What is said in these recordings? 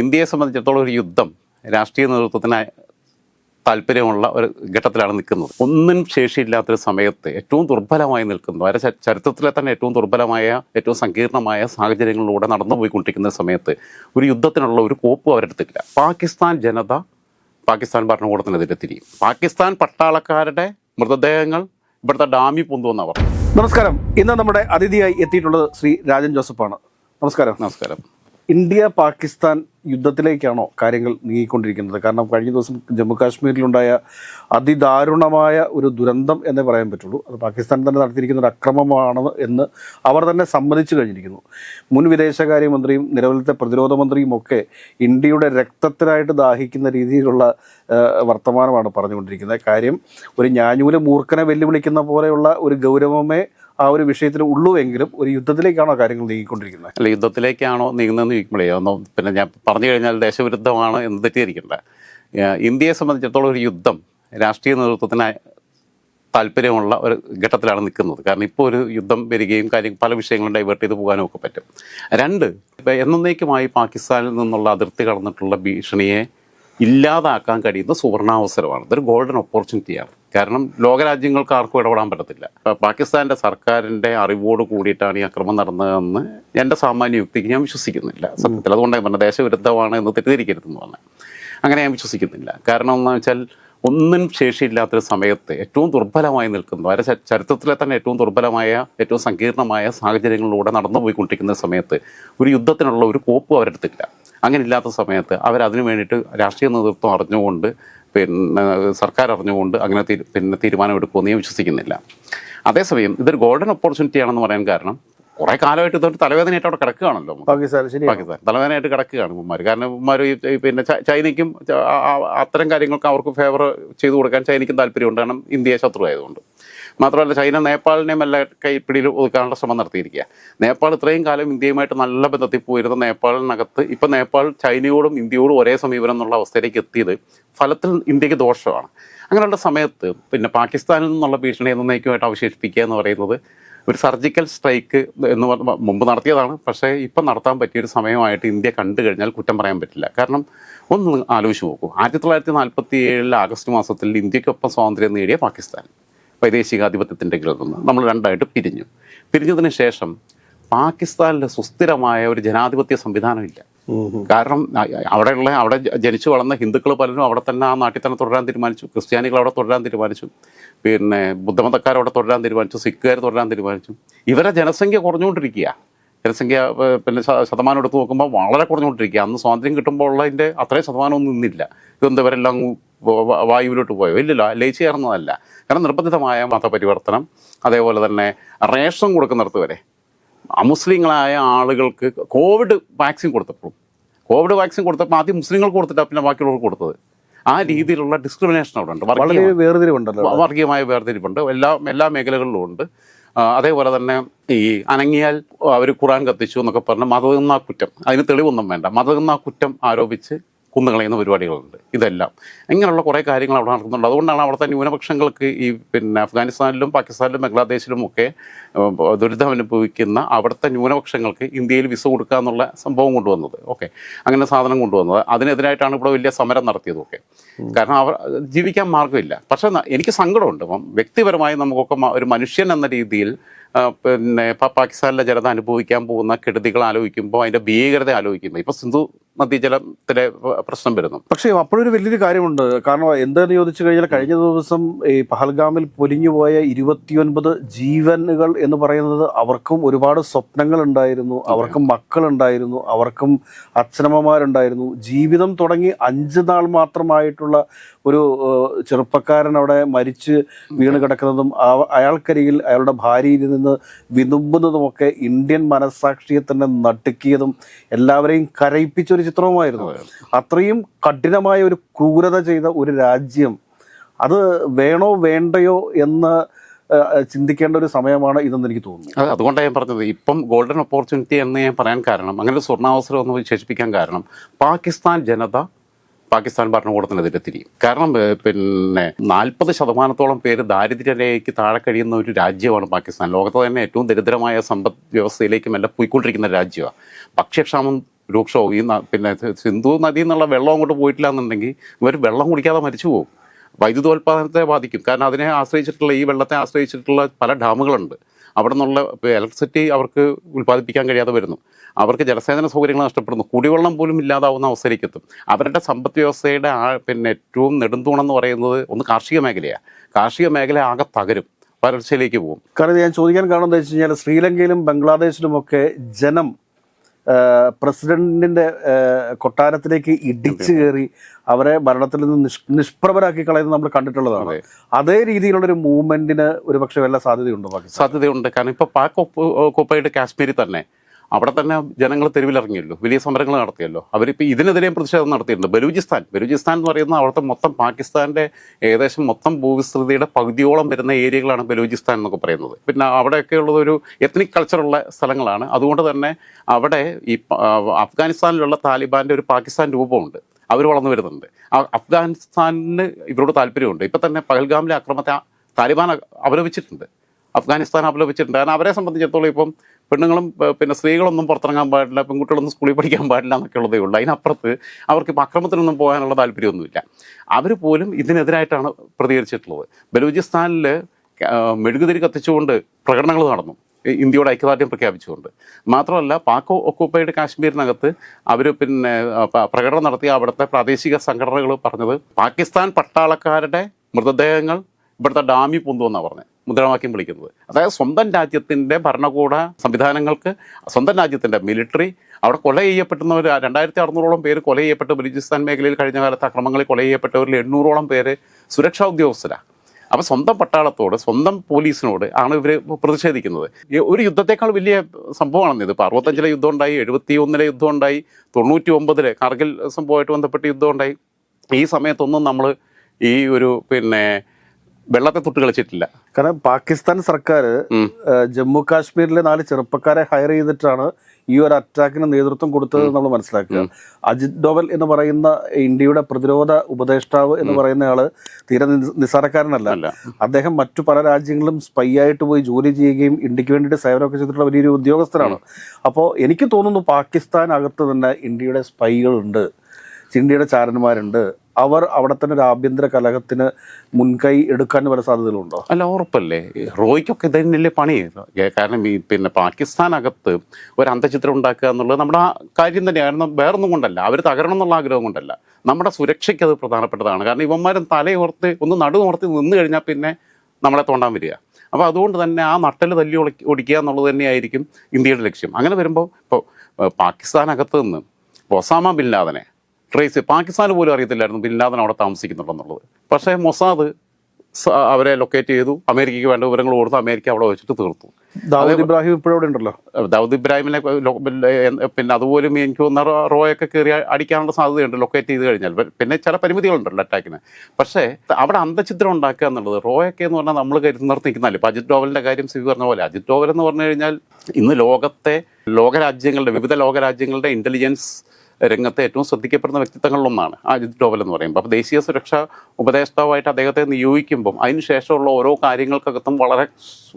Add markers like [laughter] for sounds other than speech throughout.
ഇന്ത്യയെ സംബന്ധിച്ചിടത്തോളം ഒരു യുദ്ധം രാഷ്ട്രീയ നേതൃത്വത്തിന് താല്പര്യമുള്ള ഒരു ഘട്ടത്തിലാണ് നിൽക്കുന്നത്. ഒന്നും ശേഷിയില്ലാത്തൊരു സമയത്ത് ഏറ്റവും ദുർബലമായി നിൽക്കുന്നു അവരെ ചരിത്രത്തിലെ തന്നെ ഏറ്റവും ദുർബലമായ ഏറ്റവും സങ്കീർണമായ സാഹചര്യങ്ങളിലൂടെ നടന്നു പോയിക്കൊണ്ടിരിക്കുന്ന സമയത്ത് ഒരു യുദ്ധത്തിനുള്ള ഒരു കോപ്പും അവരെടുത്തില്ല പാകിസ്ഥാൻ ജനത പാകിസ്ഥാൻ ഭരണകൂടത്തിനെതിരെ തിരിയും. പാകിസ്ഥാൻ പട്ടാളക്കാരുടെ മൃതദേഹങ്ങൾ ഇവിടുത്തെ ഡാമി പൊന്തുവെന്നാണ് പറഞ്ഞത്. നമസ്കാരം. ഇന്ന് നമ്മുടെ അതിഥിയായി എത്തിയിട്ടുള്ളത് ശ്രീ രാജൻ ജോസഫാണ്. നമസ്കാരം. നമസ്കാരം. ഇന്ത്യ പാകിസ്ഥാൻ യുദ്ധത്തിലേക്കാണോ കാര്യങ്ങൾ നീങ്ങിക്കൊണ്ടിരിക്കുന്നത്? കാരണം കഴിഞ്ഞ ദിവസം ജമ്മു കാശ്മീരിലുണ്ടായ അതിദാരുണമായ ഒരു ദുരന്തം എന്നേ പറയാൻ പറ്റുള്ളൂ. അത് പാകിസ്ഥാൻ തന്നെ നടത്തിയിരിക്കുന്ന ഒരു അക്രമമാണ് എന്ന് അവർ തന്നെ സമ്മതിച്ചു കഴിഞ്ഞിരിക്കുന്നു. മുൻ വിദേശകാര്യമന്ത്രിയും നിലവിലത്തെ പ്രതിരോധ മന്ത്രിയും ഒക്കെ ഇന്ത്യയുടെ രക്തത്തിനായിട്ട് ദാഹിക്കുന്ന രീതിയിലുള്ള വർത്തമാനമാണ് പറഞ്ഞുകൊണ്ടിരിക്കുന്നത്. കാര്യം ഒരു ഞാഞ്ഞൂല മൂർഖനെ വെല്ലുവിളിക്കുന്ന പോലെയുള്ള ഒരു ഗൗരവമേ ആ ഒരു വിഷയത്തിൽ ഉള്ളൂവെങ്കിലും ഒരു യുദ്ധത്തിലേക്കാണോ കാര്യങ്ങൾ നീങ്ങിക്കൊണ്ടിരിക്കുന്നത്? അല്ല യുദ്ധത്തിലേക്കാണോ നീങ്ങുന്നതെന്ന് ചോദിക്കുമ്പോഴേ ഒന്ന് പിന്നെ ഞാൻ പറഞ്ഞു കഴിഞ്ഞാൽ ദേശവിരുദ്ധമാണ് എന്ന് തെറ്റിദ്ധരിക്കണ്ട. ഇന്ത്യയെ സംബന്ധിച്ചിടത്തോളം ഒരു യുദ്ധം രാഷ്ട്രീയ നേതൃത്വത്തിന് താല്പര്യമുള്ള ഒരു ഘട്ടത്തിലാണ് നിൽക്കുന്നത്. കാരണം ഇപ്പോൾ ഒരു യുദ്ധം വരികയും കാര്യം പല വിഷയങ്ങളും ഡൈവേർട്ട് ചെയ്ത് പോകാനും ഒക്കെ പറ്റും. രണ്ട് ഇപ്പം എന്നേക്കുമായി പാകിസ്ഥാനിൽ നിന്നുള്ള അതിർത്തി കടന്നിട്ടുള്ള ഭീഷണിയെ ഇല്ലാതാക്കാൻ കഴിയുന്ന സുവർണാവസരമാണ്. ഇതൊരു ഗോൾഡൻ ഓപ്പർച്യൂണിറ്റിയാണ് കാരണം ലോകരാജ്യങ്ങൾക്ക് ആർക്കും ഇടപെടാൻ പറ്റത്തില്ല. പാകിസ്ഥാന്റെ സർക്കാരിന്റെ അറിവോട് കൂടിയിട്ടാണ് ഈ അക്രമം നടന്നതെന്ന് എന്റെ സാമാന്യ യുക്തിക്ക് ഞാൻ വിശ്വസിക്കുന്നില്ല സത്യത്തിൽ. അതുകൊണ്ട് പറഞ്ഞത് ദേശവിരുദ്ധമാണ് എന്ന് തെറ്റിദ്ധരിക്കരുതെന്ന് പറഞ്ഞു അങ്ങനെ ഞാൻ വിശ്വസിക്കുന്നില്ല. കാരണം എന്ന് വെച്ചാൽ ഒന്നും ശേഷിയില്ലാത്തൊരു സമയത്ത് ഏറ്റവും ദുർബലമായി നിൽക്കുന്നു അവരെ ചരിത്രത്തിലെ തന്നെ ഏറ്റവും ദുർബലമായ ഏറ്റവും സങ്കീർണമായ സാഹചര്യങ്ങളിലൂടെ നടന്നു പോയിക്കൊണ്ടിരിക്കുന്ന സമയത്ത് ഒരു യുദ്ധത്തിനുള്ള ഒരു കോപ്പും അവരെടുത്തില്ല അങ്ങനെ ഇല്ലാത്ത സമയത്ത് അവരതിനു വേണ്ടിയിട്ട് രാഷ്ട്രീയ നേതൃത്വം അറിഞ്ഞുകൊണ്ട് പിന്നെ സർക്കാർ അറിഞ്ഞുകൊണ്ട് അങ്ങനെ പിന്നെ തീരുമാനമെടുക്കുമെന്ന് ഞാൻ വിശ്വസിക്കുന്നില്ല. അതേസമയം ഇതൊരു ഗോൾഡൻ ഓപ്പർച്യൂണിറ്റി ആണെന്ന് പറയാൻ കാരണം കുറെ കാലമായിട്ട് ഇതൊരു തലവേദനയായിട്ട് അവിടെ കിടക്കുകയാണല്ലോ പാകിസ്ഥാൻ പാകിസ്ഥാൻ തലവേദനയായിട്ട് കിടക്കുകയാണ് ഉമ്മാർ കാരണം ഈ പിന്നെ ചൈനയ്ക്കും അത്തരം കാര്യങ്ങൾക്ക് അവർക്ക് ഫേവർ ചെയ്തു കൊടുക്കാൻ ചൈനയ്ക്കും താല്പര്യമുണ്ട്. കാരണം ഇന്ത്യയെ ശത്രു ആയതുകൊണ്ട് മാത്രമല്ല ചൈന നേപ്പാളിനെയും എല്ലാ കൈപ്പിടിയിൽ ഒതുക്കാനുള്ള ശ്രമം നടത്തിയിരിക്കുക നേപ്പാൾ ഇത്രയും കാലം ഇന്ത്യയുമായിട്ട് നല്ല ബന്ധത്തിൽ പോയിരുന്ന നേപ്പാളിനകത്ത് ഇപ്പം നേപ്പാൾ ചൈനയോടും ഇന്ത്യയോടും ഒരേ സമീപനം എന്നുള്ള അവസ്ഥയിലേക്ക് എത്തിയത് ഫലത്തിൽ ഇന്ത്യയ്ക്ക് ദോഷമാണ്. അങ്ങനെയുള്ള സമയത്ത് പിന്നെ പാകിസ്ഥാനിൽ നിന്നുള്ള ഭീഷണി എന്നേക്കുമായിട്ട് അവശേഷിപ്പിക്കുക എന്ന് പറയുന്നത് ഒരു സർജിക്കൽ സ്ട്രൈക്ക് എന്ന് പറഞ്ഞ മുമ്പ് നടത്തിയതാണ്. പക്ഷേ ഇപ്പം നടത്താൻ പറ്റിയൊരു സമയമായിട്ട് ഇന്ത്യ കണ്ടു കഴിഞ്ഞാൽ കുറ്റം പറയാൻ പറ്റില്ല. കാരണം ഒന്ന് ആലോചിച്ച് നോക്കൂ. ആയിരത്തി തൊള്ളായിരത്തി നാൽപ്പത്തി ഏഴിൽ ആഗസ്റ്റ് മാസത്തിൽ ഇന്ത്യക്കൊപ്പം സ്വാതന്ത്ര്യം നേടിയ പാകിസ്ഥാൻ. വൈദേശികാധിപത്യത്തിന്റെ കീഴിൽ നിന്ന് നമ്മൾ രണ്ടായിട്ട് പിരിഞ്ഞു. പിരിഞ്ഞതിന് ശേഷം പാകിസ്ഥാനിലെ സുസ്ഥിരമായ ഒരു ജനാധിപത്യ സംവിധാനമില്ല കാരണം അവിടെയുള്ള അവിടെ ജനിച്ചു വളർന്ന ഹിന്ദുക്കൾ പലരും അവിടെ തന്നെ ആ നാട്ടിൽ തന്നെ തുടരാൻ തീരുമാനിച്ചു. ക്രിസ്ത്യാനികൾ അവിടെ തുടരാൻ തീരുമാനിച്ചു. പിന്നെ ബുദ്ധമതക്കാർ അവിടെ തുടരാൻ തീരുമാനിച്ചു. സിഖുകാർ തുടരാൻ തീരുമാനിച്ചു. ഇവരെ ജനസംഖ്യ കുറഞ്ഞുകൊണ്ടിരിക്കുക ജനസംഖ്യ പിന്നെ ശതമാനം എടുത്ത് നോക്കുമ്പോൾ വളരെ കുറഞ്ഞുകൊണ്ടിരിക്കുക. അന്ന് സ്വാതന്ത്ര്യം കിട്ടുമ്പോൾ ഉള്ളതിന്റെ അത്രയും ശതമാനമൊന്നും നിന്നില്ല. ഇതെന്താ ഇവരെല്ലാം വ- വ- വായുവിലോട്ട് പോയോ? ഇല്ലല്ല ലയിച്ചു ചേർന്നതല്ല കാരണം നിർബന്ധിതമായ മതപരിവർത്തനം അതേപോലെ തന്നെ റേഷൻ കൊടുക്കുന്നിടത്ത് വരെ അമുസ്ലിങ്ങളായ ആളുകൾക്ക് കോവിഡ് വാക്സിൻ കൊടുത്തപ്പോഴും കോവിഡ് വാക്സിൻ കൊടുത്തപ്പോൾ ആദ്യം മുസ്ലിങ്ങൾക്ക് കൊടുത്തിട്ടാണ് പിന്നെ ബാക്കിയുള്ളവർക്ക് കൊടുത്തത്. ആ രീതിയിലുള്ള ഡിസ്ക്രിമിനേഷൻ അവിടെ ഉണ്ട്. വളരെ വേർതിരിവുണ്ടല്ലോ വർഗീയമായ വേർതിരിവുണ്ട്. എല്ലാ എല്ലാ മേഖലകളിലും ഉണ്ട്. അതേപോലെ തന്നെ ഈ അനങ്ങിയാൽ അവർ ഖുറാൻ കത്തിച്ചു എന്നൊക്കെ പറഞ്ഞ് മതകുന്ന കുറ്റം. അതിന് തെളിവൊന്നും വേണ്ട. മതകുന്ന കുറ്റം ആരോപിച്ച് കുന്നുകളയുന്ന പരിപാടികളുണ്ട്. ഇതെല്ലാം. ഇങ്ങനെയുള്ള കുറേ കാര്യങ്ങൾ അവിടെ നടക്കുന്നുണ്ട്. അതുകൊണ്ടാണ് അവിടുത്തെ ന്യൂനപക്ഷങ്ങൾക്ക് ഈ പിന്നെ അഫ്ഗാനിസ്ഥാനിലും പാകിസ്ഥാനിലും ബംഗ്ലാദേശിലും ഒക്കെ ദുരിതം അനുഭവിക്കുന്ന അവിടുത്തെ ന്യൂനപക്ഷങ്ങൾക്ക് ഇന്ത്യയിൽ വിസ കൊടുക്കുക എന്നുള്ള സംഭവം കൊണ്ടുവന്നത്. ഓക്കെ. അങ്ങനെ സാധനം കൊണ്ടുവന്നത്. അതിനെതിരായിട്ടാണ് ഇവിടെ വലിയ സമരം നടത്തിയതൊക്കെ കാരണം അവർ ജീവിക്കാൻ മാർഗമില്ല. പക്ഷേ എനിക്ക് സങ്കടമുണ്ട്. അപ്പം വ്യക്തിപരമായി നമുക്കൊക്കെ ഒരു മനുഷ്യൻ എന്ന രീതിയിൽ പിന്നെ പാകിസ്ഥാനിലെ ജനത അനുഭവിക്കാൻ പോകുന്ന കെടുതികൾ ആലോചിക്കുമ്പോൾ അതിന്റെ ഭീകരത ആലോചിക്കുമ്പോൾ. ഇപ്പം സിന്ധു നദീജലത്തിലെ പ്രശ്നം വരുന്നു. പക്ഷേ അപ്പോഴൊരു വലിയൊരു കാര്യമുണ്ട്. കാരണം എന്താന്ന് ചോദിച്ചു കഴിഞ്ഞാൽ കഴിഞ്ഞ ദിവസം ഈ പഹൽഗാമിൽ പൊലിഞ്ഞുപോയ ഇരുപത്തിയൊൻപത് ജീവനുകൾ എന്ന് പറയുന്നത് അവർക്കും ഒരുപാട് സ്വപ്നങ്ങൾ ഉണ്ടായിരുന്നു അവർക്കും മക്കളുണ്ടായിരുന്നു. അവർക്കും അച്ഛനമ്മമാരുണ്ടായിരുന്നു. ജീവിതം തുടങ്ങി അഞ്ച് നാൾ മാത്രമായിട്ടുള്ള ഒരു ചെറുപ്പക്കാരൻ അവിടെ മരിച്ച് വീണ് കിടക്കുന്നതും അയാൾക്കരികിൽ അയാളുടെ ഭാര്യയിൽ നിന്ന് വിതുമ്പുന്നതുമൊക്കെ ഇന്ത്യൻ മനസ്സാക്ഷിയെ തന്നെ നടുക്കിയതും എല്ലാവരെയും കരയിപ്പിച്ച ഒരു ചിത്രവുമായിരുന്നു അത്രയും കഠിനമായ ഒരു ക്രൂരത ചെയ്ത ഒരു രാജ്യം അത് വേണോ വേണ്ടയോ എന്ന് ചിന്തിക്കേണ്ട ഒരു സമയമാണ് ഇതെന്ന് എനിക്ക് തോന്നുന്നു. അതുകൊണ്ടാണ് ഞാൻ പറഞ്ഞത്. ഇപ്പം ഗോൾഡൻ ഓപ്പർച്യൂണിറ്റി എന്ന് ഞാൻ പറയാൻ കാരണം അങ്ങനെ സ്വർണാവസരം എന്ന് വിശേഷിപ്പിക്കാൻ കാരണം പാകിസ്ഥാൻ ജനത പാകിസ്ഥാൻ ഭരണകൂടത്തിനെതിരെ തിരിയും. കാരണം പിന്നെ നാൽപ്പത് ശതമാനത്തോളം പേര് ദാരിദ്ര്യരേഖയ്ക്ക് താഴെ കഴിയുന്ന ഒരു രാജ്യമാണ് പാകിസ്ഥാൻ. ലോകത്തെ തന്നെ ഏറ്റവും ദരിദ്രമായ സമ്പദ് വ്യവസ്ഥയിലേക്കും എല്ലാം പോയിക്കൊണ്ടിരിക്കുന്ന രാജ്യമാണ്. ഭക്ഷ്യക്ഷാമം രൂക്ഷവും. ഈ പിന്നെ സിന്ധു നദിയിൽ നിന്നുള്ള വെള്ളം അങ്ങോട്ട് പോയിട്ടില്ല എന്നുണ്ടെങ്കിൽ ഇവർ വെള്ളം കുടിക്കാതെ മരിച്ചു പോകും. വൈദ്യുതോൽപാദനത്തെ ബാധിക്കും. കാരണം അതിനെ ആശ്രയിച്ചിട്ടുള്ള ഈ വെള്ളത്തെ ആശ്രയിച്ചിട്ടുള്ള പല ഡാമുകളുണ്ട്. അവിടെ നിന്നുള്ള ഇലക്ട്രിസിറ്റി അവർക്ക് ഉൽപ്പാദിപ്പിക്കാൻ കഴിയാതെ വരുന്നു. അവർക്ക് ജലസേചന സൗകര്യങ്ങൾ നഷ്ടപ്പെടുന്നു. കുടിവെള്ളം പോലും ഇല്ലാതാവുന്ന അവസ്ഥയിലേക്ക് എത്തും അവരുടെ സമ്പദ് വ്യവസ്ഥയുടെ ആ പിന്നെ ഏറ്റവും നെടുന്തൂണെന്ന് പറയുന്നത് ഒന്ന് കാർഷിക മേഖലയാണ് കാർഷിക മേഖല ആകെ തകരും. വരൾച്ചയിലേക്ക് പോകും. കാരണം ഞാൻ ചോദിക്കാൻ കാരണം എന്താ വെച്ച് കഴിഞ്ഞാൽ ശ്രീലങ്കയിലും ബംഗ്ലാദേശിലുമൊക്കെ ജനം പ്രസിഡന്റിന്റെ കൊട്ടാരത്തിലേക്ക് ഇടിച്ചു കയറി അവരെ ഭരണത്തിൽ നിന്ന് നിഷ് നിഷ്പ്രഭരാക്കി കളയുന്നത് നമ്മൾ കണ്ടിട്ടുള്ളതാണ്. അതേ. രീതിയിലുള്ള ഒരു മൂവ്മെന്റിന് ഒരു പക്ഷെ വല്ല സാധ്യതയുണ്ടോ പാകിസ്ഥാൻ? സാധ്യതയുണ്ട്. കാരണം ഇപ്പോൾ പാക് ഒപ്പ് ഒക്കുപ്പൈഡ് കാശ്മീരിൽ തന്നെ അവിടെ തന്നെ ജനങ്ങൾ തെരുവിലിറങ്ങിയല്ലോ. വലിയ സമരങ്ങൾ നടത്തിയല്ലോ. അവരിപ്പോൾ ഇതിനെതിരെയും പ്രതിഷേധം നടത്തിയിട്ടുണ്ട്. ബലൂചിസ്ഥാൻ. ബലൂചിസ്ഥാൻ എന്ന് പറയുന്ന അവിടുത്തെ മൊത്തം പാകിസ്ഥാന്റെ ഏകദേശം മൊത്തം ഭൂവിസ്തൃതിയുടെ പകുതിയോളം വരുന്ന ഏരിയകളാണ് ബലൂചിസ്ഥാൻ എന്നൊക്കെ പറയുന്നത്. പിന്നെ അവിടെയൊക്കെ ഉള്ളതൊരു ഒരു എത്നിക് കൾച്ചറുള്ള സ്ഥലങ്ങളാണ്. അതുകൊണ്ട് തന്നെ അവിടെ ഈ അഫ്ഗാനിസ്ഥാനിലുള്ള താലിബാന്റെ ഒരു പാകിസ്ഥാൻ രൂപമുണ്ട്. അവർ വളർന്നു വരുന്നുണ്ട്. അഫ്ഗാനിസ്ഥാനിന് ഇവരോട് താല്പര്യമുണ്ട്. ഇപ്പം തന്നെ പഹൽഗാമിലെ അക്രമത്തെ താലിബാൻ അപലപിച്ചിട്ടുണ്ട്. അഫ്ഗാനിസ്ഥാൻ അപലപിച്ചിട്ടുണ്ട്. കാരണം അവരെ സംബന്ധിച്ചിടത്തോളം ഇപ്പം പെണ്ണുങ്ങളും പിന്നെ സ്ത്രീകളൊന്നും പുറത്തിറങ്ങാൻ പാടില്ല പെൺകുട്ടികളൊന്നും സ്കൂളിൽ പഠിക്കാൻ പാടില്ല എന്നൊക്കെ ഉള്ളതേ ഉള്ളൂ. അതിനപ്പുറത്ത് അവർക്ക് ഇപ്പം അക്രമത്തിനൊന്നും പോകാനുള്ള താല്പര്യമൊന്നുമില്ല. അവർ പോലും ഇതിനെതിരായിട്ടാണ് പ്രതികരിച്ചിട്ടുള്ളത്. ബലൂചിസ്ഥാനിൽ മെഴുകുതിരി കത്തിച്ചുകൊണ്ട് പ്രകടനങ്ങൾ നടന്നു. ഇന്ത്യയുടെ ഐക്യദാർഢ്യം പ്രഖ്യാപിച്ചുകൊണ്ട്. മാത്രമല്ല പാക് ഒക്കുപ്പൈഡ് കാശ്മീരിനകത്ത് അവർ പിന്നെ പ്രകടനം നടത്തിയ അവിടുത്തെ പ്രാദേശിക സംഘടനകൾ പറഞ്ഞത് പാകിസ്ഥാൻ പട്ടാളക്കാരുടെ മൃതദേഹങ്ങൾ ഇവിടുത്തെ ഡാമി പൊന്തുവെന്നാണ് പറഞ്ഞത്. മുദ്രാവാക്യം വിളിക്കുന്നത്. അതായത് സ്വന്തം രാജ്യത്തിന്റെ ഭരണകൂട സംവിധാനങ്ങൾക്ക് സ്വന്തം രാജ്യത്തിന്റെ മിലിറ്ററി അവിടെ കൊല ചെയ്യപ്പെടുന്നവർ രണ്ടായിരത്തി അറുന്നൂറോളം പേര് കൊല ചെയ്യപ്പെട്ട് ബലൂചിസ്ഥാൻ മേഖലയിൽ കഴിഞ്ഞ കാലത്ത് അക്രമങ്ങളിൽ കൊല ചെയ്യപ്പെട്ടവരിൽ എണ്ണൂറോളം പേര് സുരക്ഷാ ഉദ്യോഗസ്ഥരാണ് അപ്പോൾ സ്വന്തം പട്ടാളത്തോട് സ്വന്തം പോലീസിനോട് ആണ് ഇവർ പ്രതിഷേധിക്കുന്നത്. ഒരു യുദ്ധത്തെക്കാൾ വലിയ സംഭവമാണെന്ന് ഇത് ഇപ്പോൾ അറുപത്തഞ്ചിലെ യുദ്ധം ഉണ്ടായി എഴുപത്തി ഒന്നിലെ യുദ്ധം ഉണ്ടായി തൊണ്ണൂറ്റി ഒമ്പതിലെ കാർഗിൽ സംഭവമായിട്ട് ബന്ധപ്പെട്ട് യുദ്ധം ഉണ്ടായി ഈ സമയത്തൊന്നും നമ്മൾ ഈ ഒരു പിന്നെ വെള്ളത്തെ തൊട്ട് കളിച്ചിട്ടില്ല. കാരണം പാകിസ്ഥാൻ സർക്കാർ ജമ്മു കാശ്മീരിലെ നാല് ചെറുപ്പക്കാരെ ഹയർ ചെയ്തിട്ടാണ് ഈ ഒരു അറ്റാക്കിന് നേതൃത്വം കൊടുത്തത് നമ്മൾ മനസ്സിലാക്കുക. അജിത് ഡോവൽ എന്ന് പറയുന്ന ഇന്ത്യയുടെ പ്രതിരോധ ഉപദേഷ്ടാവ് എന്ന് പറയുന്ന ആൾ തീരെ നിസാരക്കാരനല്ല നിസ്സാരക്കാരനല്ല. അദ്ദേഹം മറ്റു പല രാജ്യങ്ങളും സ്പൈ ആയിട്ട് പോയി ജോലി ചെയ്യുകയും ഇന്ത്യയ്ക്ക് വേണ്ടിയിട്ട് സേവനമൊക്കെ ചെയ്തിട്ടുള്ള വലിയൊരു ഉദ്യോഗസ്ഥരാണ് അപ്പോൾ എനിക്ക് തോന്നുന്നു പാകിസ്ഥാനകത്ത് തന്നെ ഇന്ത്യയുടെ സ്പൈകളുണ്ട് ഇന്ത്യയുടെ ചാരന്മാരുണ്ട്. അവർ അവിടെ തന്നെ ഒരു ആഭ്യന്തര കലഹത്തിന് മുൻകൈ എടുക്കാൻ വല്ല സാധ്യതകളുണ്ടോ? അല്ല ഉറപ്പല്ലേ? റോയ്ക്കൊക്കെ ഇത് തന്നെയല്ലേ പണി കാരണം ഈ പിന്നെ പാകിസ്ഥാനകത്ത് ഒരു അന്തചിത്രം ഉണ്ടാക്കുക എന്നുള്ളത് നമ്മുടെ ആ കാര്യം തന്നെയാണ് കാരണം വേറൊന്നും കൊണ്ടല്ല. അവർ തകരണം എന്നുള്ള ആഗ്രഹം കൊണ്ടല്ല. നമ്മുടെ സുരക്ഷയ്ക്ക് അത് പ്രധാനപ്പെട്ടതാണ്. കാരണം ഇവന്മാരും തലയോർത്ത് ഒന്ന് നടുനോർത്ത് നിന്ന് കഴിഞ്ഞാൽ പിന്നെ നമ്മളെ തോണ്ടാൻ വരിക. അപ്പോൾ അതുകൊണ്ട് തന്നെ ആ നട്ടൽ തല്ലി ഒടിക്കുക എന്നുള്ളത് തന്നെയായിരിക്കും ഇന്ത്യയുടെ ലക്ഷ്യം. അങ്ങനെ വരുമ്പോൾ ഇപ്പോൾ പാകിസ്ഥാനകത്ത് നിന്ന് ഒസാമ ബിൻ ലാദനെ ട്രേസ് പാകിസ്ഥാൻ പോലും അറിയത്തില്ലായിരുന്നു ബിൻ ലാദൻ അവിടെ താമസിക്കുന്നുണ്ടെന്നുള്ളത്. പക്ഷേ മൊസാദ് അവരെ ലൊക്കേറ്റ് ചെയ്തു. അമേരിക്കയ്ക്ക് വേണ്ട വിവരങ്ങൾ കൊടുത്തു അമേരിക്ക അവിടെ വെച്ചിട്ട് തീർത്തു. ദാവൂദ് ഇബ്രാഹിം ഇപ്പോഴും അവിടെ ഉണ്ടല്ലോ? ദാവൂദ് ഇബ്രാഹിമിനെ പിന്നെ അതുപോലും എനിക്ക് തോന്നുന്ന റോയൊക്കെ കയറി അടിക്കാനുള്ള സാധ്യതയുണ്ട് ലൊക്കേറ്റ് ചെയ്ത് കഴിഞ്ഞാൽ. പിന്നെ ചില പരിമിതികളുണ്ടല്ലോ അറ്റാക്കിന് പക്ഷേ അവിടെ അന്തചിത്രം ഉണ്ടാക്കുക എന്നുള്ളത് റോയൊക്കെ എന്ന് പറഞ്ഞാൽ നമ്മൾ കരുതി നിർത്തി നിൽക്കുന്നതല്ലേ ഇപ്പം അജിത് ഡോവലിന്റെ കാര്യം സിവി പറഞ്ഞ പോലെ അജിത് ഡോവൽ എന്ന് പറഞ്ഞു കഴിഞ്ഞാൽ ഇന്ന് ലോകത്തെ ലോകരാജ്യങ്ങളുടെ വിവിധ ലോകരാജ്യങ്ങളുടെ ഇന്റലിജൻസ് രംഗത്തെ ഏറ്റവും ശ്രദ്ധിക്കപ്പെടുന്ന വ്യക്തിത്വങ്ങളിലൊന്നാണ് അജിത് ഡോവൽ എന്ന് പറയുമ്പോൾ. അപ്പോൾ ദേശീയ സുരക്ഷാ ഉപദേഷ്ടാവായിട്ട് അദ്ദേഹത്തെ നിയോഗിക്കുമ്പം അതിനുശേഷമുള്ള ഓരോ കാര്യങ്ങൾക്കകത്തും വളരെ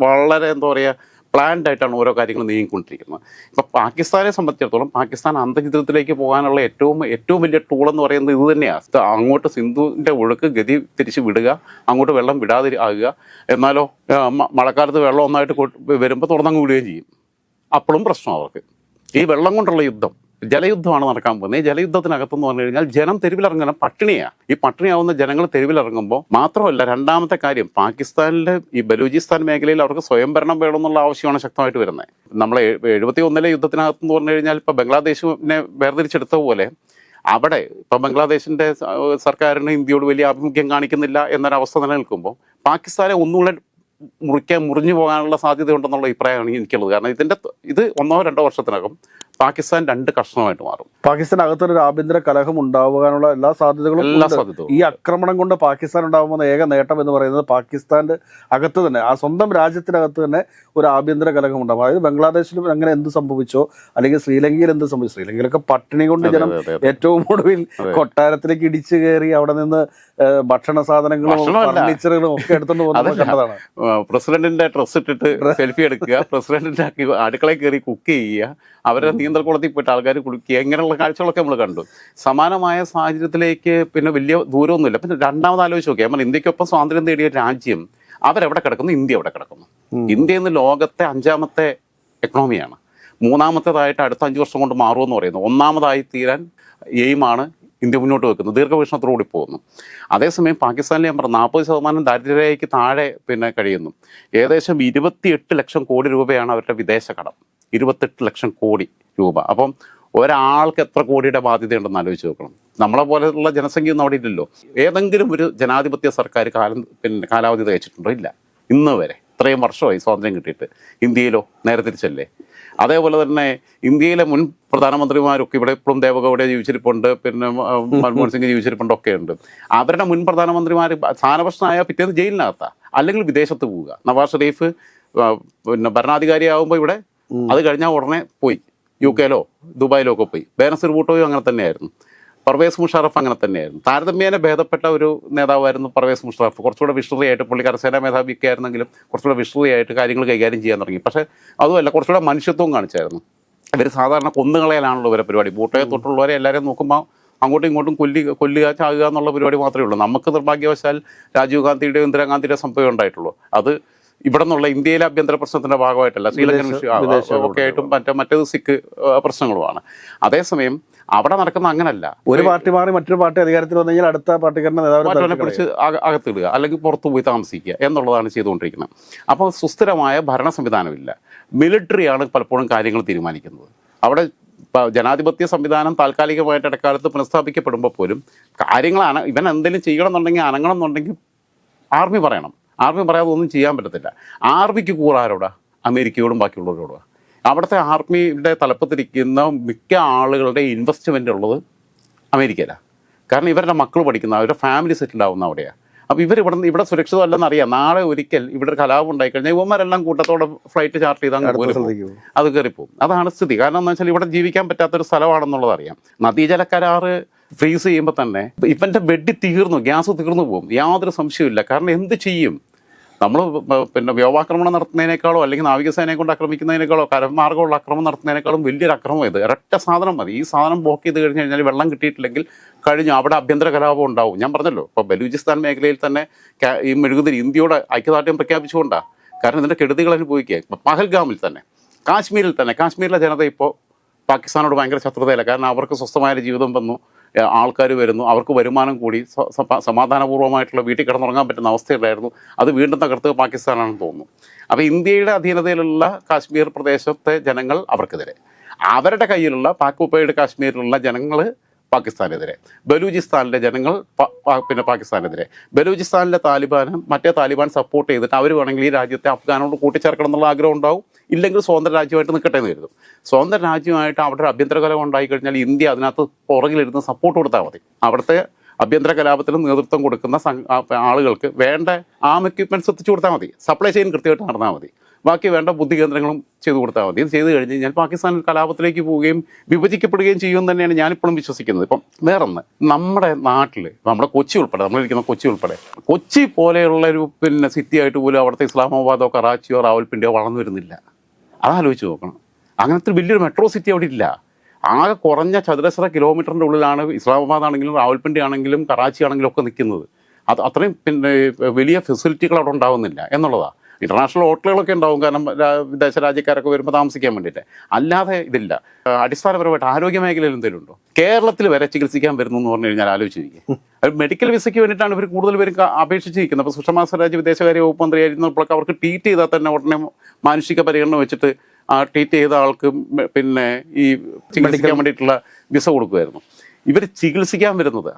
വളരെ എന്താ പറയുക പ്ലാൻഡ് ആയിട്ടാണ് ഓരോ കാര്യങ്ങൾ നീങ്ങിക്കൊണ്ടിരിക്കുന്നത്. ഇപ്പോൾ പാകിസ്ഥാനെ സംബന്ധിച്ചിടത്തോളം പാകിസ്ഥാൻ അന്തചിത്രത്തിലേക്ക് പോകാനുള്ള ഏറ്റവും ഏറ്റവും വലിയ ടൂൾ എന്ന് പറയുന്നത് ഇത് തന്നെയാണ്. അങ്ങോട്ട് സിന്ധുവിന്റെ ഒഴുക്ക് ഗതി തിരിച്ച് വിടുക അങ്ങോട്ട് വെള്ളം വിടാതി ആകുക എന്നാലോ മഴക്കാലത്ത് വെള്ളം ഒന്നായിട്ട് വരുമ്പോൾ തുറന്നങ്ങ് വിടുകയും ചെയ്യും. അപ്പോഴും പ്രശ്നം അവർക്ക്. ഈ വെള്ളം കൊണ്ടുള്ള യുദ്ധം ജലയുദ്ധമാണ് നടക്കാൻ പോകുന്നത്. ഈ ജലയുദ്ധത്തിനകത്തെന്ന് പറഞ്ഞു കഴിഞ്ഞാൽ ജനം തെരുവിലിറങ്ങണം പട്ടിണിയാണ് ഈ പട്ടിണിയാവുന്ന ജനങ്ങൾ തെരുവിലിറങ്ങുമ്പോൾ മാത്രമല്ല രണ്ടാമത്തെ കാര്യം പാകിസ്ഥാനിലെ ഈ ബലൂചിസ്ഥാൻ മേഖലയിൽ അവർക്ക് സ്വയംഭരണം വേണമെന്നുള്ള ആവശ്യമാണ് ശക്തമായിട്ട് വരുന്നത്. നമ്മളെ എഴുപത്തി ഒന്നിലെ യുദ്ധത്തിനകത്ത് എന്ന് പറഞ്ഞു കഴിഞ്ഞാൽ ഇപ്പോൾ ബംഗ്ലാദേശിനെ വേർതിരിച്ചെടുത്ത പോലെ അവിടെ ഇപ്പം ബംഗ്ലാദേശിന്റെ സർക്കാരിന് ഇന്ത്യയോട് വലിയ ആഭിമുഖ്യം കാണിക്കുന്നില്ല എന്നൊരവസ്ഥ നിലനിൽക്കുമ്പോൾ പാകിസ്ഥാനെ ഒന്നുകൂടെ മുറിക്കാൻ മുറിഞ്ഞു പോകാനുള്ള സാധ്യത ഉണ്ടെന്നുള്ള അഭിപ്രായമാണ് എനിക്കുള്ളത്. കാരണം ഇതിന്റെ ഇത് ഒന്നോ രണ്ടോ വർഷത്തിനകം പാകിസ്ഥാൻ രണ്ട് കഷ്ണമായിട്ട് മാറും. പാകിസ്ഥാൻ അകത്തൊരു ആഭ്യന്തര കലഹം ഉണ്ടാവാനുള്ള എല്ലാ സാധ്യതകളും എല്ലാ. സാധ്യതകളും ഈ ആക്രമണം കൊണ്ട് പാകിസ്ഥാൻ ഉണ്ടാകുന്ന ഏക നേട്ടം എന്ന് പറയുന്നത് പാകിസ്ഥാന്റെ അകത്ത് തന്നെ ആ സ്വന്തം രാജ്യത്തിനകത്ത് തന്നെ ഒരു ആഭ്യന്തര കലഹം ഉണ്ടാകും അതായത് ബംഗ്ലാദേശിലും അങ്ങനെ എന്ത് സംഭവിച്ചോ അല്ലെങ്കിൽ ശ്രീലങ്കയിൽ എന്ത് സംഭവിച്ചു ശ്രീലങ്കയിലൊക്കെ പട്ടിണി കൊണ്ട് ജനം. ഏറ്റവും ഒടുവിൽ കൊട്ടാരത്തിലേക്ക് ഇടിച്ചു കയറി അവിടെ നിന്ന് ഭക്ഷണ സാധനങ്ങളും ഫർണിച്ചറുകളും ഒക്കെ എടുത്തുകൊണ്ട് പോകുന്നത് കണ്ടതാണ്. പ്രസിഡന്റിന്റെ ഡ്രസ് ഇട്ടിട്ട് സെൽഫി എടുക്കുക പ്രസിഡന്റിന്റെ അടുക്കളയിൽ കയറി കുക്ക് ചെയ്യുക അവരുടെ നീന്തൽക്കുളത്തിൽ പോയിട്ട് ആൾക്കാർ കുളിക്കുക ഇങ്ങനെയുള്ള കാഴ്ചകളൊക്കെ നമ്മൾ കണ്ടു. സമാനമായ സാഹചര്യത്തിലേക്ക് പിന്നെ വലിയ ദൂരമൊന്നുമില്ല. പിന്നെ രണ്ടാമത് ആലോചിച്ച് നോക്കിയാൽ നമ്മൾ ഇന്ത്യക്കൊപ്പം സ്വാതന്ത്ര്യം നേടിയ രാജ്യം അവരെവിടെ കിടക്കുന്നു? ഇന്ത്യ എവിടെ കിടക്കുന്നു. ഇന്ത്യ ഇന്ന് ലോകത്തെ അഞ്ചാമത്തെ എക്കണോമിയാണ് മൂന്നാമത്തേതായിട്ട് അടുത്ത അഞ്ച് വർഷം കൊണ്ട് മാറുമെന്ന് പറയുന്നു. ഒന്നാമതായി തീരാൻ എയിമാണ് ഇന്ത്യ മുന്നോട്ട് വെക്കുന്നത്. ദീർഘവീക്ഷണത്തോടുകൂടി പോകുന്നു. അതേസമയം പാകിസ്ഥാനിൽ ഞാൻ പറഞ്ഞു നാൽപ്പത് ശതമാനം ദാരിദ്ര്യരേഖയ്ക്ക് താഴെ പിന്നെ കഴിയുന്നു. ഏകദേശം ഇരുപത്തിയെട്ട് ലക്ഷം കോടി രൂപയാണ് അവരുടെ വിദേശ കടം. ഇരുപത്തെട്ട് ലക്ഷം കോടി. രൂപ. അപ്പം ഒരാൾക്ക് എത്ര കോടിയുടെ ബാധ്യതയുണ്ടെന്ന് ആലോചിച്ച് നോക്കണം. നമ്മളെ പോലെയുള്ള ജനസംഖ്യയൊന്നും അവിടെ ഇല്ലല്ലോ. ഏതെങ്കിലും ഒരു ജനാധിപത്യ സർക്കാർ കാലം പിന്നെ കാലാവധി തികച്ചിട്ടുണ്ടോ ഇല്ല. ഇന്ന് വരെ. ഇത്രയും വർഷമായി സ്വാതന്ത്ര്യം കിട്ടിയിട്ട്. ഇന്ത്യയിലോ? നേരെ തിരിച്ചല്ലേ? അതേപോലെ തന്നെ ഇന്ത്യയിലെ മുൻ പ്രധാനമന്ത്രിമാരൊക്കെ ഇവിടെ ഇപ്പോഴും ദേവഗൌഡ ജീവിച്ചിരിപ്പുണ്ട്. പിന്നെ മൻമോഹൻ സിംഗ് ജീവിച്ചിരിപ്പുണ്ട് ഒക്കെ ഉണ്ട് അവരുടെ മുൻ പ്രധാനമന്ത്രിമാർ സ്ഥാനപ്രശ്നമായ പിറ്റേന്ന് ജയിലിനകത്താ. അല്ലെങ്കിൽ വിദേശത്ത് പോവുക. നവാസ് ഷെരീഫ് പിന്നെ ഭരണാധികാരിയാവുമ്പോൾ ഇവിടെ അത് കഴിഞ്ഞാൽ ഉടനെ പോയി. യു കെയിലോ ദുബായിലോ ഒക്കെ പോയി. ബേനസിർ ഭൂട്ടോയും അങ്ങനെ തന്നെയായിരുന്നു. പർവേസ് മുഷറഫ് അങ്ങനെ തന്നെയായിരുന്നു. താരതമ്യേന ഭേദപ്പെട്ട ഒരു നേതാവായിരുന്നു പർവേസ് മുഷറഫ്. കുറച്ചുകൂടെ വിഷ്ണറി ആയിട്ട് പുള്ളി കരസേനാ മേധാവി ഒക്കെ ആയിരുന്നെങ്കിലും കുറച്ചുകൂടെ വിഷ്ണറി ആയിട്ട് കാര്യങ്ങൾ കൈകാര്യം ചെയ്യാൻ തുടങ്ങി. പക്ഷേ അതുമല്ല കുറച്ചുകൂടെ മനുഷ്യത്വം കാണിച്ചായിരുന്നു. ഇവർ സാധാരണ കൊന്നുകളയിലാണല്ലോ ഇവരെ പരിപാടി. ബൂട്ടയെ തൊട്ടുള്ളവരെ എല്ലാവരെയും നോക്കുമ്പോൾ അങ്ങോട്ടും ഇങ്ങോട്ടും കൊല്ലി കൊല്ലുക ചാകുക എന്നുള്ള പരിപാടി മാത്രമേ ഉള്ളൂ. നമുക്ക് നിർഭാഗ്യവശാൽ രാജീവ് ഗാന്ധിയുടെയും ഇന്ദിരാഗാന്ധിയുടെ സംഭവം ഉണ്ടായിട്ടുള്ളൂ. അത് ഇവിടെ നിന്നുള്ള ഇന്ത്യയിലെ ആഭ്യന്തര പ്രശ്നത്തിന്റെ ഭാഗമായിട്ടല്ല ശ്രീലങ്കൻ ഒക്കെ ആയിട്ടും മറ്റേ മറ്റേത് സിഖ് പ്രശ്നങ്ങളുമാണ്. അതേസമയം അവിടെ നടക്കുന്ന അങ്ങനല്ല. ഒരു പാർട്ടി മാറി മറ്റൊരു പാർട്ടി അധികാരത്തിൽ വന്നു കഴിഞ്ഞാൽ അടുത്ത പാർട്ടിക്കാരനെ നേതാവിനെ പിടിച്ച് അകത്തിടുക അല്ലെങ്കിൽ പുറത്തു പോയി താമസിക്കുക എന്നുള്ളതാണ് ചെയ്തുകൊണ്ടിരിക്കുന്നത്. അപ്പോൾ സുസ്ഥിരമായ ഭരണ സംവിധാനമില്ല. മിലിറ്ററിയാണ് പലപ്പോഴും കാര്യങ്ങൾ തീരുമാനിക്കുന്നത്. അവിടെ ജനാധിപത്യ സംവിധാനം താൽക്കാലികമായിട്ട് ഇടക്കാലത്ത് പുനഃസ്ഥാപിക്കപ്പെടുമ്പോൾ പോലും കാര്യങ്ങളാണ് ഇവൻ എന്തെങ്കിലും ചെയ്യണം എന്നുണ്ടെങ്കിൽ അനങ്ങണം എന്നുണ്ടെങ്കിൽ ആർമി പറയണം. ആർമി പറയാതെ ഒന്നും ചെയ്യാൻ പറ്റത്തില്ല. ആർമിക്ക് കൂറാരോടാ അമേരിക്കയോടും ബാക്കിയുള്ളവരോടും അവിടുത്തെ ആർമിയുടെ തലപ്പത്തിരിക്കുന്ന മിക്ക ആളുകളുടെ ഇൻവെസ്റ്റ്മെന്റ് ഉള്ളത് അമേരിക്കയിലാണ് കാരണം ഇവരുടെ മക്കൾ പഠിക്കുന്ന അവരുടെ ഫാമിലി സെറ്റിൽ ആവുന്ന അവിടെയാണ് അപ്പോൾ ഇവർ ഇവിടെ ഇവിടെ സുരക്ഷിതമല്ലെന്ന് അറിയാം. നാളെ ഒരിക്കൽ ഇവിടെ ഒരു കലാപം ഉണ്ടായിക്കഴിഞ്ഞാൽ ഇവന്മാരെല്ലാം കൂട്ടത്തോടെ ഫ്ലൈറ്റ് ചാർട്ട് ചെയ്താൽ അത് കയറിപ്പോവും. അതാണ് സ്ഥിതി. കാരണം എന്താ വെച്ചാൽ ഇവിടെ ജീവിക്കാൻ പറ്റാത്തൊരു സ്ഥലമാണെന്നുള്ളത് അറിയാം. നദീജല കരാറ് ഫ്രീസ് ചെയ്യുമ്പോൾ തന്നെ ഇവന്റെ ബെഡ് തീർന്നു ഗ്യാസ് തീർന്നു പോകും. യാതൊരു സംശയമില്ല കാരണം എന്ത് ചെയ്യും? നമ്മൾ പിന്നെ വ്യോമാക്രമണം നടത്തുന്നതിനേക്കാളോ അല്ലെങ്കിൽ നാവികസേനയെ കൊണ്ട് ആക്രമിക്കുന്നതിനേക്കാളോ കരമാർഗമുള്ള ആക്രമണം നടത്തുന്നതിനേക്കാളും വലിയൊരു അക്രമം ഇത്. ഒരൊറ്റ സാധനം മതി. ഈ സാധനം ബ്ലോക്ക് ചെയ്ത് കഴിഞ്ഞ് കഴിഞ്ഞാൽ വെള്ളം കിട്ടിയിട്ടില്ലെങ്കിൽ കഴിഞ്ഞു അവിടെ ആഭ്യന്തര കലാപം ഉണ്ടാവും. ഞാൻ പറഞ്ഞല്ലോ ഇപ്പോൾ ബലൂചിസ്ഥാൻ മേഖലയിൽ തന്നെ ഈ മെഴുകുതിരി ഇന്ത്യയുടെ ഐക്യദാർഢ്യം പ്രഖ്യാപിച്ചുകൊണ്ടാണ് കാരണം ഇതിന്റെ കെടുതികൾ അനുഭവിക്കുക. പഹൽഗാമിൽ തന്നെ കാശ്മീരിൽ തന്നെ. കാശ്മീരിലെ ജനത ഇപ്പോൾ പാകിസ്ഥാനോട് ഭയങ്കര ശത്രുതയില്ല കാരണം അവർക്ക് സ്വസ്ഥമായ ജീവിതം വന്നു. ആൾക്കാർ വരുന്നു. അവർക്ക് വരുമാനം കൂടി. സമാധാനപൂർവമായിട്ടുള്ള വീട്ടിൽ കിടന്നുറങ്ങാൻ പറ്റുന്ന അവസ്ഥയുണ്ടായിരുന്നു അത് വീണ്ടും തകർത്ത് പാകിസ്ഥാനാണെന്ന് തോന്നുന്നു. അപ്പോൾ ഇന്ത്യയുടെ അധീനതയിലുള്ള കാശ്മീർ പ്രദേശത്തെ ജനങ്ങൾ അവർക്കെതിരെ. അവരുടെ കയ്യിലുള്ള പാക് ഉപ്പയുടെ കാശ്മീരിലുള്ള ജനങ്ങൾ പാകിസ്ഥാനെതിരെ. ബലൂചിസ്ഥാനിലെ ജനങ്ങൾ പിന്നെ പാകിസ്ഥാനെതിരെ. ബലൂചിസ്ഥാനിലെ താലിബാന് മറ്റേ താലിബാൻ സപ്പോർട്ട് ചെയ്തിട്ട് അവർ വേണമെങ്കിൽ ഈ രാജ്യത്തെ അഫ്ഗാനോട് കൂട്ടിച്ചേർക്കണം എന്നുള്ള ആഗ്രഹം ഉണ്ടാവും. ഇല്ലെങ്കിൽ സ്വതന്ത്ര രാജ്യമായിട്ട് നിൽക്കട്ടെ എന്ന് കരുതും. സ്വതന്ത്ര രാജ്യമായിട്ട് അവിടെ ഒരു അഭ്യന്തര കലം ഉണ്ടായി കഴിഞ്ഞാൽ ഇന്ത്യ അതിനകത്ത് പുറകിലിരുന്ന് സപ്പോർട്ട് കൊടുത്താൽ മതി. അവിടുത്തെ അഭ്യന്തര കലാപത്തിന് നേതൃത്വം കൊടുക്കുന്ന ആളുകൾക്ക് വേണ്ട ആം എക്യുപ്മെന്റ്സ് എത്തിച്ചു കൊടുത്താൽ മതി. സപ്ലൈ ചെയിൻ കൃത്യമായിട്ട് നടന്നാൽ മതി. ബാക്കി വേണ്ട ബുദ്ധി കേന്ദ്രങ്ങളും ചെയ്തു കൊടുത്താൽ മതി. ഇത് ചെയ്തു കഴിഞ്ഞ് കഴിഞ്ഞാൽ പാകിസ്ഥാൻ കലാപത്തിലേക്ക് പോവുകയും വിഭജിക്കപ്പെടുകയും ചെയ്യുമെന്ന് തന്നെയാണ് ഞാനിപ്പോഴും വിശ്വസിക്കുന്നത്. ഇപ്പം വേറൊന്ന് നമ്മുടെ നാട്ടിൽ നമ്മുടെ കൊച്ചി ഉൾപ്പെടെ നമ്മളിരിക്കുന്ന കൊച്ചി ഉൾപ്പെടെ കൊച്ചി പോലെയുള്ള ഒരു പിന്നെ സിറ്റി ആയിട്ട് പോലും അവിടുത്തെ ഇസ്ലാമാബാദോ കറാച്ചിയോ റാവൽപിണ്ടിയോ വളർന്നു വരുന്നില്ല. അതാലോചിച്ച് നോക്കണം. അങ്ങനത്തെ വലിയൊരു മെട്രോ സിറ്റി അവിടെ ഇല്ല. ആകെ കുറഞ്ഞ ചതുരശ്ര കിലോമീറ്ററിന്റെ ഉള്ളിലാണ് ഇസ്ലാമാബാദ് ആണെങ്കിലും റാവൽപിണ്ടി ആണെങ്കിലും കറാച്ചി ആണെങ്കിലും ഒക്കെ നിൽക്കുന്നത്. അത് അത്രയും പിന്നെ വലിയ ഫെസിലിറ്റികൾ അവിടെ ഉണ്ടാവുന്നില്ല എന്നുള്ളതാണ് ഇന്റർനാഷണൽ ഹോട്ടലുകളൊക്കെ ഉണ്ടാവും. കാരണം വിദേശ രാജ്യക്കാരൊക്കെ വരുമ്പോൾ താമസിക്കാൻ വേണ്ടിയിട്ട്. അല്ലാതെ ഇതില്ല. അടിസ്ഥാനപരമായിട്ട് ആരോഗ്യ മേഖലയിൽ എന്തെങ്കിലും ഉണ്ടോ? കേരളത്തിൽ വരെ ചികിത്സിക്കാൻ വരുന്നു എന്ന് പറഞ്ഞു കഴിഞ്ഞാൽ ആലോചിച്ചിരിക്കുക അത് മെഡിക്കൽ വിസയ്ക്ക് വേണ്ടിയിട്ടാണ് ഇവർ കൂടുതൽ പേരും അപേക്ഷിച്ചിരിക്കുന്നത്. അപ്പോൾ സുഷമാ സ്വരാജ് വിദേശകാര്യ വകുപ്പ് മന്ത്രിയായിരുന്നപ്പോഴൊക്കെ അവർക്ക് ട്രീറ്റ് ചെയ്താൽ തന്നെ ഉടനെ മാനുഷിക പരിഗണന വെച്ചിട്ട് ആ ട്രീറ്റ് ചെയ്ത ആൾക്ക് പിന്നെ ഈ ചികിത്സിക്കാൻ വേണ്ടിയിട്ടുള്ള വിസ കൊടുക്കുമായിരുന്നു. ഇവർ ചികിത്സിക്കാൻ വരുന്നത്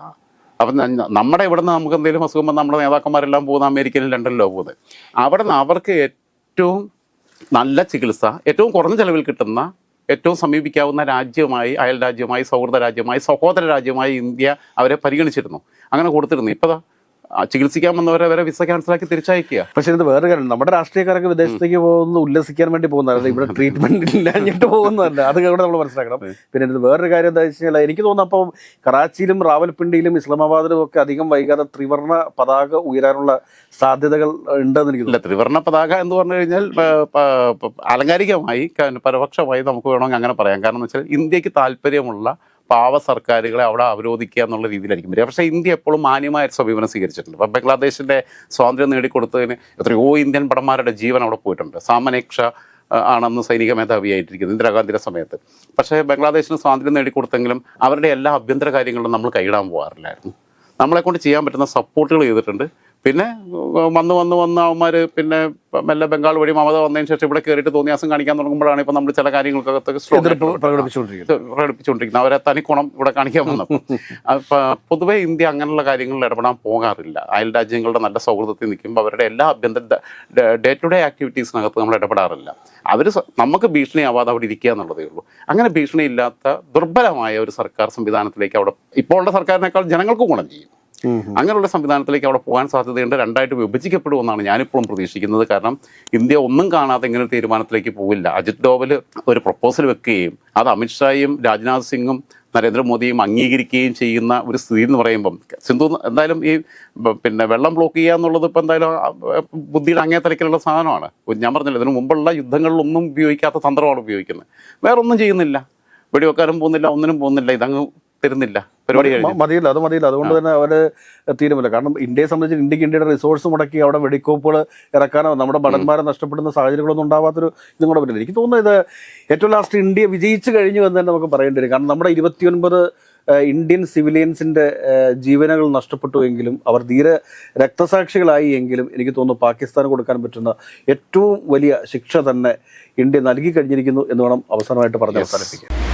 അപ്പം നമ്മുടെ ഇവിടെ നിന്ന് നമുക്ക് എന്തെങ്കിലും അസുഖം വന്നാൽ നമ്മുടെ നേതാക്കന്മാരെല്ലാം പോകുന്ന അമേരിക്കയിലും ലണ്ടനിലോ പോകുന്നത്. അവിടെ നിന്ന് അവർക്ക് ഏറ്റവും നല്ല ചികിത്സ ഏറ്റവും കുറഞ്ഞ ചിലവിൽ കിട്ടുന്ന ഏറ്റവും സമീപിക്കാവുന്ന രാജ്യമായി അയൽ രാജ്യമായി സൗഹൃദ രാജ്യമായി സഹോദര രാജ്യമായി ഇന്ത്യ അവരെ പരിഗണിച്ചിരുന്നു. അങ്ങനെ കൊടുത്തിരുന്നു. ഇപ്പോൾ ചികിത്സിക്കാൻ വന്നവരെ വരെ വിസ ക്യാൻസലാക്കി തിരിച്ചയക്കുക. പക്ഷെ ഇത് വേറെ കാര്യം നമ്മുടെ രാഷ്ട്രീയക്കാരൊക്കെ വിദേശത്തേക്ക് പോകുന്ന ഉല്ലസിക്കാൻ വേണ്ടി പോകുന്നതല്ല ഇവിടെ ട്രീറ്റ്മെന്റ് ഇല്ലാഞ്ഞിട്ട് പോകുന്നതല്ല. അത് കൂടെ നമ്മൾ മനസ്സിലാക്കണം. പിന്നെ ഇത് വേറൊരു കാര്യം എന്താ വെച്ചാൽ കഴിഞ്ഞാൽ എനിക്ക് തോന്നുന്നു അപ്പം കറാച്ചിയിലും റാവൽപിണ്ടിയിലും ഇസ്ലാമാബാദിലും ഒക്കെ അധികം വൈകാതെ ത്രിവർണ പതാക ഉയരാനുള്ള സാധ്യതകൾ ഉണ്ടെന്ന് എനിക്ക് തോന്നുന്നു ത്രിവർണ പതാക എന്ന് പറഞ്ഞു കഴിഞ്ഞാൽ അലങ്കാരികമായി പരപക്ഷമായി പരോക്ഷമായി നമുക്ക് വേണമെങ്കിൽ അങ്ങനെ പറയാം. കാരണം എന്ന് വെച്ചാൽ ഇന്ത്യയ്ക്ക് താല്പര്യമുള്ള പാവ സർക്കാരുകളെ അവിടെ അവരോധിക്കുക എന്നുള്ള രീതിയിലായിരിക്കും വരിക. പക്ഷേ ഇന്ത്യ എപ്പോഴും മാന്യമായ സമീപനം സ്വീകരിച്ചിട്ടുണ്ട്. ഇപ്പം ബംഗ്ലാദേശിന്റെ സ്വാതന്ത്ര്യം നേടിക്കൊടുത്തതിന് എത്രയോ ഇന്ത്യൻ ഭടന്മാരുടെ ജീവൻ അവിടെ പോയിട്ടുണ്ട്. സാമനേക്ഷ ആണെന്ന് സൈനിക മേധാവിയായിട്ടിരിക്കുന്നത് ഇന്ദിരാഗാന്ധിയുടെ സമയത്ത്. പക്ഷേ ബംഗ്ലാദേശിന് സ്വാതന്ത്ര്യം നേടിക്കൊടുത്തെങ്കിലും അവരുടെ എല്ലാ ആഭ്യന്തര കാര്യങ്ങളും നമ്മൾ കൈയിടാൻ പോകാറില്ലായിരുന്നു. നമ്മളെക്കൊണ്ട് ചെയ്യാൻ പറ്റുന്ന സപ്പോർട്ടുകൾ ചെയ്തിട്ടുണ്ട്. പിന്നെ വന്ന് വന്ന് വന്ന് അവന്മാർ പിന്നെ മെല്ലെ ബംഗാൾ വഴി മമത വന്നതിന് ശേഷം ഇവിടെ കയറിയിട്ട് തോന്നിയാസം കാണിക്കാൻ തുടങ്ങുമ്പോഴാണ് ഇപ്പം നമ്മൾ ചില കാര്യങ്ങൾക്കകത്ത് പ്രകടിപ്പിച്ചുകൊണ്ടിരിക്കുന്നത്. പ്രകടിപ്പിച്ചുകൊണ്ടിരിക്കുന്നത്. അവരെ തനിക്കുണം ഇവിടെ കാണിക്കാൻ വന്നു. [laughs] പൊതുവെ ഇന്ത്യ അങ്ങനെയുള്ള കാര്യങ്ങളിൽ ഇടപെടാൻ പോകാറില്ല. അയൽ രാജ്യങ്ങളുടെ നല്ല സൗഹൃദത്തിൽ നിൽക്കുമ്പോൾ അവരുടെ എല്ലാ ആഭ്യന്തര ഡേ ടു ഡേ ആക്ടിവിറ്റീസിനകത്ത് നമ്മൾ ഇടപെടാറില്ല. അവർ നമുക്ക് ഭീഷണിയാവാതെ അവിടെ ഇരിക്കുക എന്നുള്ളതേ ഉള്ളൂ. അങ്ങനെ ഭീഷണിയില്ലാത്ത ദുർബലമായ ഒരു സർക്കാർ സംവിധാനത്തിലേക്ക് അവിടെ ഇപ്പോൾ ഉള്ള സർക്കാരിനേക്കാൾ ജനങ്ങൾക്ക് ഗുണം ചെയ്യും. അങ്ങനെയുള്ള സംവിധാനത്തിലേക്ക് അവിടെ പോകാൻ സാധ്യതയുണ്ട്. രണ്ടായിട്ട് വിഭജിക്കപ്പെടുമെന്നാണ് ഞാനിപ്പോഴും പ്രതീക്ഷിക്കുന്നത്. കാരണം ഇന്ത്യ ഒന്നും കാണാതെ ഇങ്ങനെ തീരുമാനത്തിലേക്ക് പോവില്ല. അജിത് ഡോവൽ ഒരു പ്രപ്പോസൽ വെക്കുകയും അത് അമിത്ഷായും രാജ്നാഥ് സിംഗും നരേന്ദ്രമോദിയും അംഗീകരിക്കുകയും ചെയ്യുന്ന ഒരു സ്ഥിതി എന്ന് പറയുമ്പം സിന്ധു എന്തായാലും ഈ പിന്നെ വെള്ളം ബ്ലോക്ക് ചെയ്യുക എന്നുള്ളത് ഇപ്പം എന്തായാലും ബുദ്ധിയുടെ അങ്ങേ തലക്കിലുള്ള സാധനമാണ്. ഞാൻ പറഞ്ഞില്ല ഇതിനു മുമ്പുള്ള യുദ്ധങ്ങളിലൊന്നും ഉപയോഗിക്കാത്ത തന്ത്രമാണ് ഉപയോഗിക്കുന്നത്. വേറൊന്നും ചെയ്യുന്നില്ല. വെടിവെക്കാനും പോകുന്നില്ല ഒന്നിനും പോകുന്നില്ല. ഇതങ്ങ് തരുന്നില്ല. പരിപാടി മതിയില്ല അത് മതിയില്ല. അതുകൊണ്ട് തന്നെ അവർ തീരുമില്ല കാരണം ഇന്ത്യയെ സംബന്ധിച്ച് ഇന്ത്യയ്ക്ക് ഇന്ത്യയുടെ റിസോഴ്സ് മുടക്കി അവിടെ വെടിക്കോപ്പുകൾ ഇറക്കാനോ നമ്മുടെ ഭടന്മാരെ നഷ്ടപ്പെടുന്ന സാഹചര്യങ്ങളൊന്നും ഉണ്ടാവാത്തൊരു ഇതും കൂടെ പറ്റില്ല എനിക്ക് തോന്നുന്നത് ഇത് ഏറ്റവും ലാസ്റ്റ് ഇന്ത്യ വിജയിച്ചു കഴിഞ്ഞു എന്ന് തന്നെ നമുക്ക് പറയേണ്ടി വരും. കാരണം നമ്മുടെ ഇരുപത്തിയൊൻപത് ഇന്ത്യൻ സിവിലിയൻസിന്റെ ജീവനുകൾ നഷ്ടപ്പെട്ടു എങ്കിലും അവർ ധീര രക്തസാക്ഷികളായി എങ്കിലും എനിക്ക് തോന്നുന്നു പാകിസ്ഥാന് കൊടുക്കാൻ പറ്റുന്ന ഏറ്റവും വലിയ ശിക്ഷ തന്നെ ഇന്ത്യ നൽകി കഴിഞ്ഞിരിക്കുന്നു എന്ന് വേണം അവസാനമായിട്ട് പറഞ്ഞ് അവസാനിപ്പിക്കാം